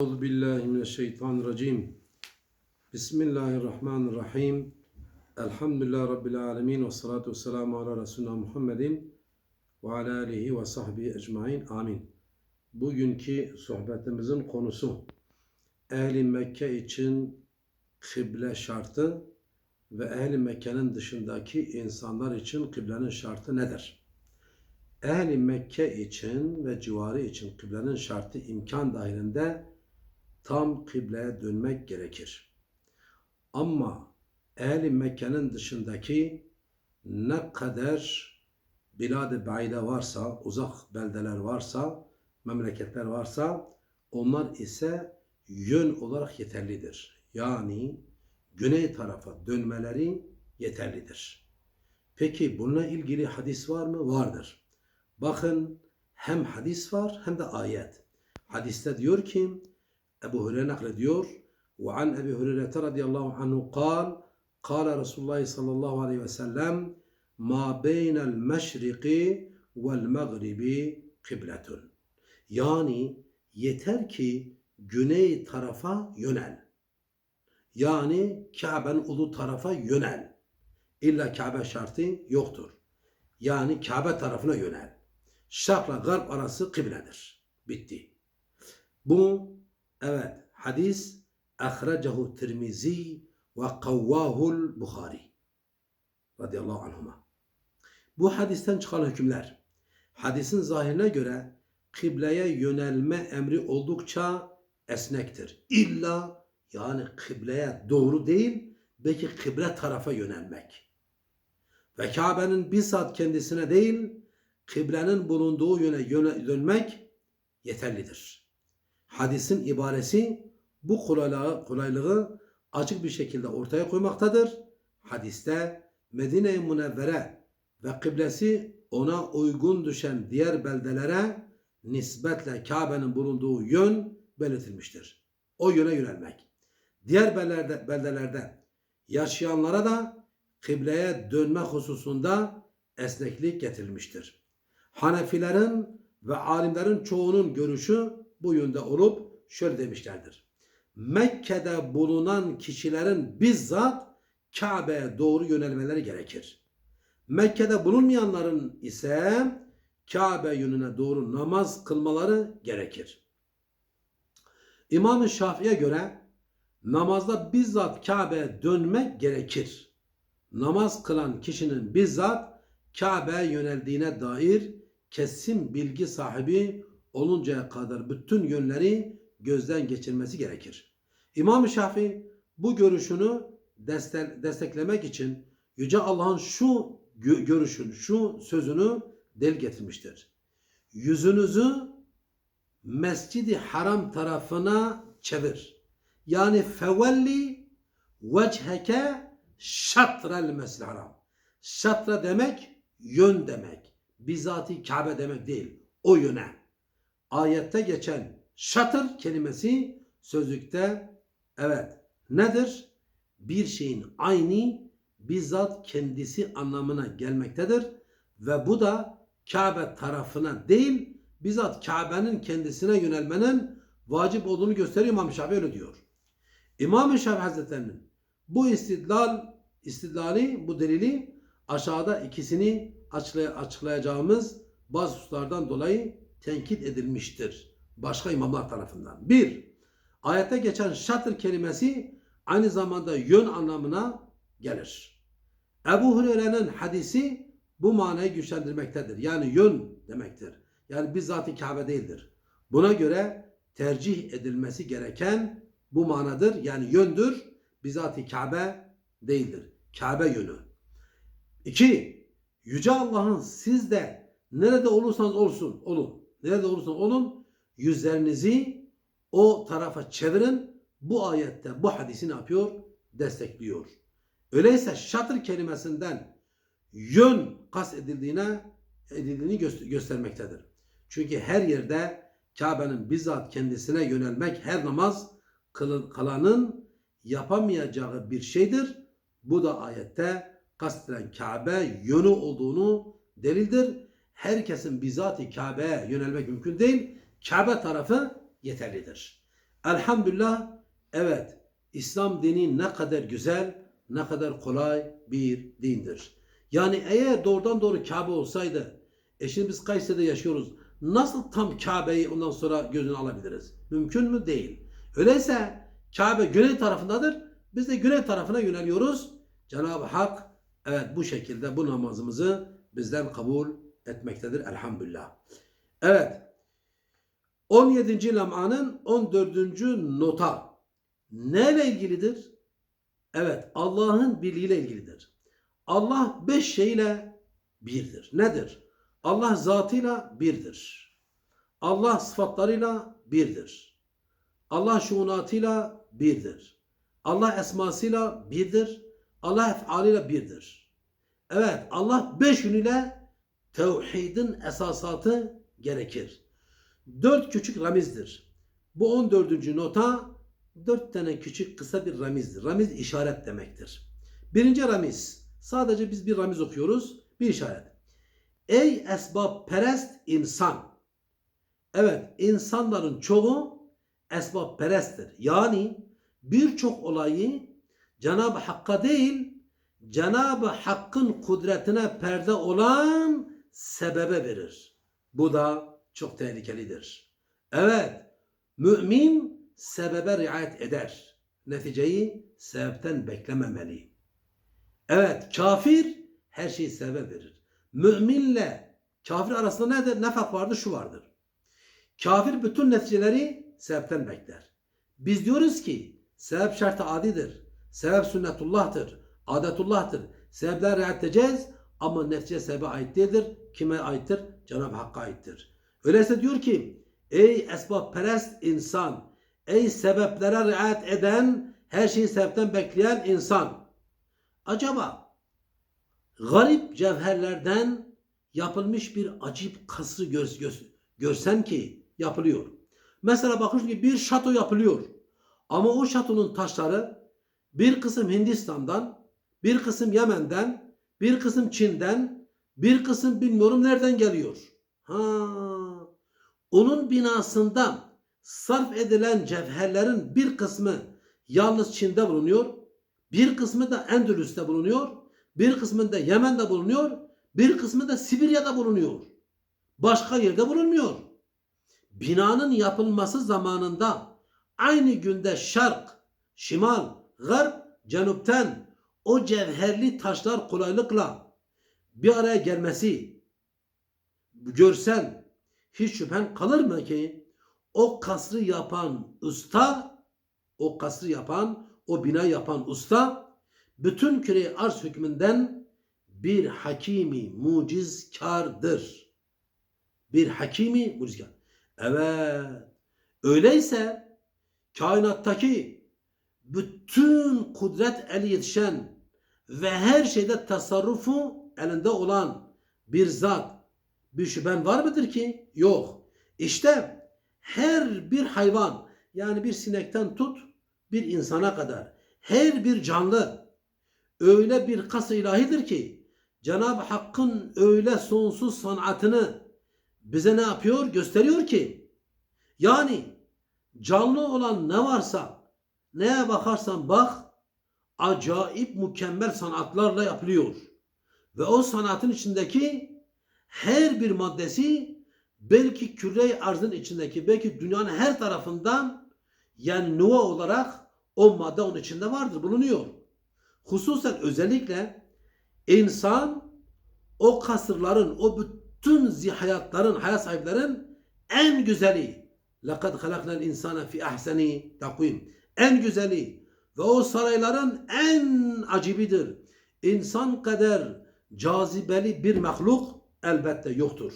Euzu billahi mineşşeytanirracim. Bismillahirrahmanirrahim. Elhamdülillahi rabbil alamin ve salatu vesselamu ala resulina Muhammedin ve ala alihi ve sahbihi ecmaîn. Amin. Bugünkü sohbetimizin konusu Ehli Mekke için kıble şartı ve Ehli Mekke'nin dışındaki insanlar için kıblenin şartı nedir? Ehli Mekke için ve civarı için kıblenin şartı imkan dahilinde tam kıbleye dönmek gerekir. Ama ehli Mekke'nin dışındaki ne kadar bilad-ı baide varsa, uzak beldeler varsa, memleketler varsa onlar ise yön olarak yeterlidir. Yani güney tarafa dönmeleri yeterlidir. Peki bununla ilgili hadis var mı? Vardır. Bakın hem hadis var hem de ayet. Hadiste diyor ki Ebu Hureyre naklediyor. Ve an Ebu Hureyre radıyallahu anhu kal Kale Resulullah sallallahu aleyhi ve sellem Ma beynel meşriki vel mağribi kıbletun. Yani yeter ki güney tarafa yönel. Yani Kabe'nin ulu tarafa yönel. İlla Kabe şartı yoktur. Yani Kabe tarafına yönel. Şarkla garp arası kıbledir. Bitti. Bu evet hadis ahrecehu Tirmizi ve kavvahul Bukhari radıyallahu anhuma. Bu hadisten çıkan hükümler hadisin zahirine göre kıbleye yönelme emri oldukça esnektir. İlla yani kıbleye doğru değil belki kıble tarafa yönelmek. Ve Kabe'nin bizzat kendisine değil kıblenin bulunduğu yöne, yöne dönmek yeterlidir. Hadisin ibaresi bu kolaylığı, kolaylığı açık bir şekilde ortaya koymaktadır. Hadiste Medine-i Münevvere ve kıblesi ona uygun düşen diğer beldelere nispetle Kabe'nin bulunduğu yön belirtilmiştir. O yöne yönelmek. Diğer beldelerde, beldelerde yaşayanlara da kıbleye dönme hususunda esneklik getirilmiştir. Hanefilerin ve alimlerin çoğunun görüşü bu yönde olup şöyle demişlerdir. Mekke'de bulunan kişilerin bizzat Kabe'ye doğru yönelmeleri gerekir. Mekke'de bulunmayanların ise Kabe yönüne doğru namaz kılmaları gerekir. İmam-ı Şafii'ye göre namazda bizzat Kabe'ye dönmek gerekir. Namaz kılan kişinin bizzat Kabe'ye yöneldiğine dair kesin bilgi sahibi oluncaya kadar bütün yönleri gözden geçirmesi gerekir. İmam-ı Şafii bu görüşünü desteklemek için Yüce Allah'ın şu görüşün, şu sözünü del getirmiştir. Yüzünüzü Mescidi Haram tarafına çevir. Yani fevelli vecheke şatrel mescid haram. Şatra demek yön demek. Bizati Kabe demek değil. O yöne. Ayette geçen şatır kelimesi sözlükte evet nedir? Bir şeyin aynı bizzat kendisi anlamına gelmektedir. Ve bu da Kabe tarafına değil bizzat Kabe'nin kendisine yönelmenin vacip olduğunu gösteriyor İmam Şafii öyle diyor. İmam Şafii Hazretleri'nin bu istidlal istidlali bu delili aşağıda ikisini açıklayacağımız bazı hususlardan dolayı tenkit edilmiştir. Başka imamlar tarafından. Bir, ayette geçen şatır kelimesi aynı zamanda yön anlamına gelir. Ebu Hureyre'nin hadisi bu manayı güçlendirmektedir. Yani yön demektir. Yani bizzat Kabe değildir. Buna göre tercih edilmesi gereken bu manadır. Yani yöndür. Bizzat Kabe değildir. Kabe yönü. İki, Yüce Allah'ın siz de nerede olursanız olsun, olun. Nerede olursanız olun, yüzlerinizi o tarafa çevirin. Bu ayette bu hadisi ne yapıyor? Destekliyor. Öyleyse şatır kelimesinden yön kas edildiğine edildiğini göstermektedir. Çünkü her yerde Kabe'nin bizzat kendisine yönelmek her namaz kılanın yapamayacağı bir şeydir. Bu da ayette kastedilen Kabe yönü olduğunu delildir. Herkesin bizzat Kabe'ye yönelmek mümkün değil. Kabe tarafı yeterlidir. Elhamdülillah evet İslam dini ne kadar güzel, ne kadar kolay bir dindir. Yani eğer doğrudan doğru Kabe olsaydı, e şimdi biz Kayseri'de yaşıyoruz. Nasıl tam Kabe'yi ondan sonra gözüne alabiliriz? Mümkün mü? Değil. Öyleyse Kabe güney tarafındadır. Biz de güney tarafına yöneliyoruz. Cenab-ı Hak evet bu şekilde bu namazımızı bizden kabul etmektedir elhamdülillah. Evet. 17. lem'anın 14. nota neyle ilgilidir? Evet, Allah'ın birliğiyle ilgilidir. Allah beş şeyle birdir. Nedir? Allah zatıyla birdir. Allah sıfatlarıyla birdir. Allah şuunatıyla birdir. Allah esmasıyla birdir. Allah efalıyla birdir. Evet, Allah beş yönüyle tevhidin esasatı gerekir. Dört küçük ramizdir. Bu on dördüncü nota dört tane küçük kısa bir ramizdir. Ramiz işaret demektir. Birinci ramiz. Sadece biz bir ramiz okuyoruz. Bir işaret. Ey esbab perest insan. Evet insanların çoğu esbab peresttir. Yani birçok olayı Cenab-ı Hakk'a değil Cenab-ı Hakk'ın kudretine perde olan sebebe verir. Bu da çok tehlikelidir. Evet, mümin sebebe riayet eder. Neticeyi sebepten beklememeli. Evet, kafir her şeyi sebebe verir. Müminle kafir arasında nedir? Ne fark vardır? Şu vardır. Kafir bütün neticeleri sebepten bekler. Biz diyoruz ki sebep şartı adidir. Sebep sünnetullah'tır. Adetullah'tır. Sebepler riayet edeceğiz ama netice sebebe ait değildir. Kime aittir? Cenab-ı Hakk'a aittir. Öyleyse diyor ki ey esbab perest insan, ey sebeplere riayet eden, her şeyi sebepten bekleyen insan. Acaba garip cevherlerden yapılmış bir acip kasrı gör, gör, görsen ki yapılıyor. Mesela bakın ki bir şato yapılıyor. Ama o şatonun taşları bir kısım Hindistan'dan, bir kısım Yemen'den, bir kısım Çin'den, bir kısım bilmiyorum nereden geliyor. Ha, onun binasında sarf edilen cevherlerin bir kısmı yalnız Çin'de bulunuyor, bir kısmı da Endülüs'te bulunuyor, bir kısmı da Yemen'de bulunuyor, bir kısmı da Sibirya'da bulunuyor. Başka yerde bulunmuyor. Binanın yapılması zamanında aynı günde şark, şimal, garp, cenupten o cevherli taşlar kolaylıkla bir araya gelmesi görsen hiç şüphen kalır mı ki o kasrı yapan usta o kasrı yapan o bina yapan usta bütün küre arz hükmünden bir hakimi mucizkardır. Bir hakimi mucizkar. Evet. Öyleyse kainattaki bütün kudret eli yetişen ve her şeyde tasarrufu elinde olan bir zat bir şüphen var mıdır ki? Yok. İşte her bir hayvan yani bir sinekten tut bir insana kadar her bir canlı öyle bir kas ilahidir ki Cenab-ı Hakk'ın öyle sonsuz sanatını bize ne yapıyor? Gösteriyor ki yani canlı olan ne varsa neye bakarsan bak acayip mükemmel sanatlarla yapılıyor. Ve o sanatın içindeki her bir maddesi belki küre arzın içindeki belki dünyanın her tarafından yani nuva olarak o madde onun içinde vardır, bulunuyor. Hususen özellikle insan o kasırların, o bütün zihayatların, hayat sahiplerin en güzeli. لَقَدْ خَلَقْنَا الْاِنْسَانَ فِي اَحْسَنِ takvim. en güzeli ve o sarayların en acibidir. İnsan kadar cazibeli bir mahluk elbette yoktur.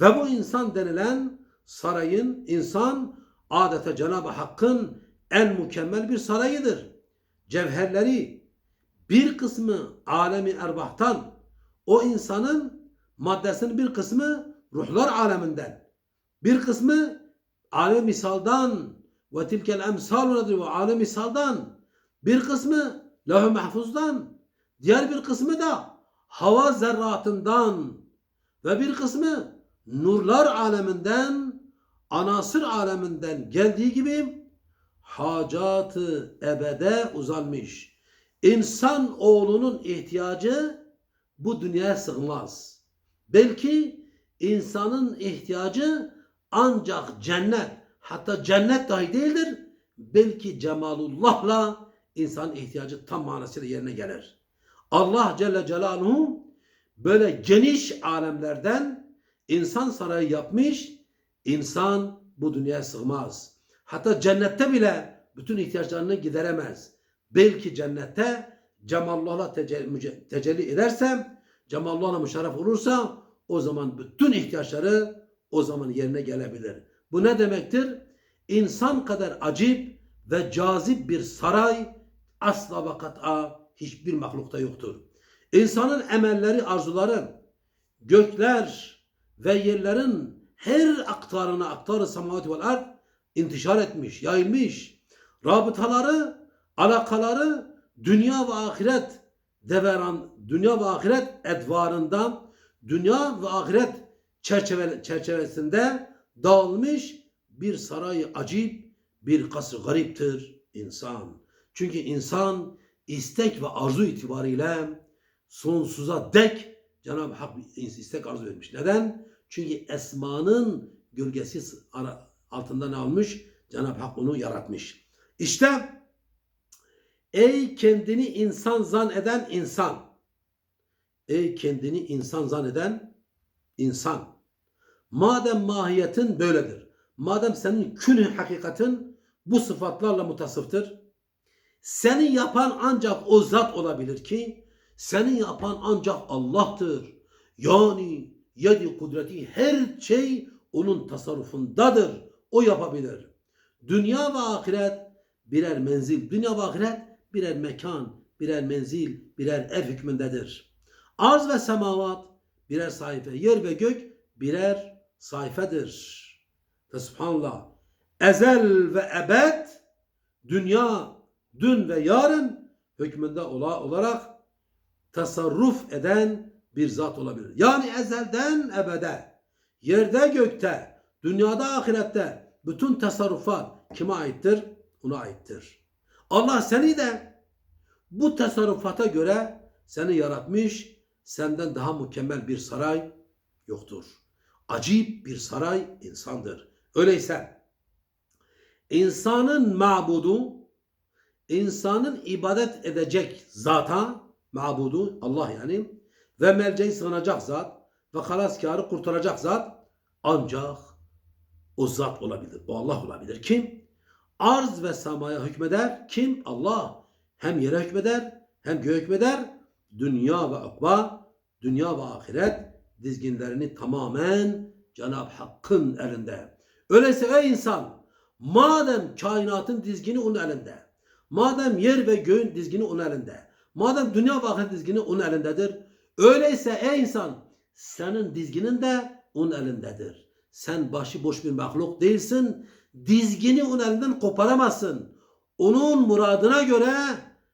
Ve bu insan denilen sarayın insan adeta Cenab-ı Hakk'ın en mükemmel bir sarayıdır. Cevherleri bir kısmı alemi erbahtan o insanın maddesinin bir kısmı ruhlar aleminden bir kısmı alem misaldan ve tilkel emsalunadır ve alem misaldan bir kısmı lehü mahfuzdan diğer bir kısmı da hava zerratından ve bir kısmı nurlar aleminden, anasır aleminden geldiği gibi hacatı ebede uzanmış. İnsan oğlunun ihtiyacı bu dünyaya sığmaz. Belki insanın ihtiyacı ancak cennet, hatta cennet dahi değildir. Belki cemalullahla insan ihtiyacı tam manasıyla yerine gelir. Allah Celle Celaluhu böyle geniş alemlerden insan sarayı yapmış. İnsan bu dünyaya sığmaz. Hatta cennette bile bütün ihtiyaçlarını gideremez. Belki cennette Cemalullah'la tecelli, tecelli edersem, Cemalullah'la müşerref olursa o zaman bütün ihtiyaçları o zaman yerine gelebilir. Bu ne demektir? İnsan kadar acip ve cazip bir saray asla ve kat'a hiçbir mahlukta yoktur. İnsanın emelleri, arzuları, gökler ve yerlerin her aktarına aktarı semavat vel ard intişar etmiş, yayılmış. Rabıtaları, alakaları dünya ve ahiret deveran, dünya ve ahiret edvarında, dünya ve ahiret çerçeve, çerçevesinde dağılmış bir saray acip, bir kasır gariptir insan. Çünkü insan istek ve arzu itibariyle sonsuza dek Cenab-ı Hak istek arzu vermiş. Neden? Çünkü esmanın gölgesi ara- altında ne almış? Cenab-ı Hak onu yaratmış. İşte ey kendini insan zan eden insan. Ey kendini insan zan eden insan. Madem mahiyetin böyledir. Madem senin künü hakikatin bu sıfatlarla mutasıftır. Seni yapan ancak o zat olabilir ki seni yapan ancak Allah'tır. Yani yedi kudreti her şey onun tasarrufundadır. O yapabilir. Dünya ve ahiret birer menzil. Dünya ve ahiret birer mekan, birer menzil, birer ev hükmündedir. Arz ve semavat birer sayfa. Yer ve gök birer sayfedir. Subhanallah. Ezel ve ebed dünya, dün ve yarın hükmünde ola- olarak tasarruf eden bir zat olabilir. Yani ezelden ebede, yerde gökte, dünyada ahirette bütün tasarrufat kime aittir? Ona aittir. Allah seni de bu tasarrufata göre seni yaratmış, senden daha mükemmel bir saray yoktur. Acip bir saray insandır. Öyleyse insanın mabudu, insanın ibadet edecek zata, mabudu Allah yani ve merceği sığınacak zat ve halaskarı kurtaracak zat ancak o zat olabilir. O Allah olabilir. Kim? Arz ve samaya hükmeder. Kim? Allah. Hem yere hükmeder hem göğe hükmeder. Dünya ve akba, dünya ve ahiret dizginlerini tamamen Cenab-ı Hakk'ın elinde. Öyleyse ey insan, madem kainatın dizgini onun elinde, madem yer ve göğün dizgini onun elinde, madem dünya ve ahiret dizgini onun elindedir, öyleyse ey insan, senin dizginin de onun elindedir. Sen başıboş bir mahluk değilsin, dizgini onun elinden koparamazsın. Onun muradına göre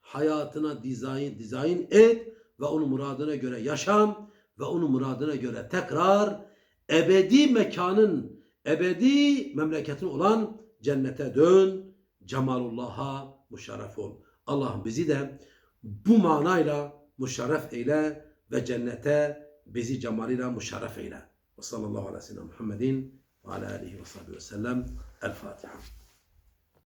hayatına dizayn, dizayn et ve onun muradına göre yaşam ve onun muradına göre tekrar ebedi mekanın, ebedi memleketin olan cennete dön, cemalullah'a müşerref ol. Allah'ım bizi de bu manayla müşerref eyle ve cennete bizi cemalıyla müşerref eyle. Ve sallallahu aleyhi ve sellem Muhammedin ve sahbihi ve sellem. El Fatiha.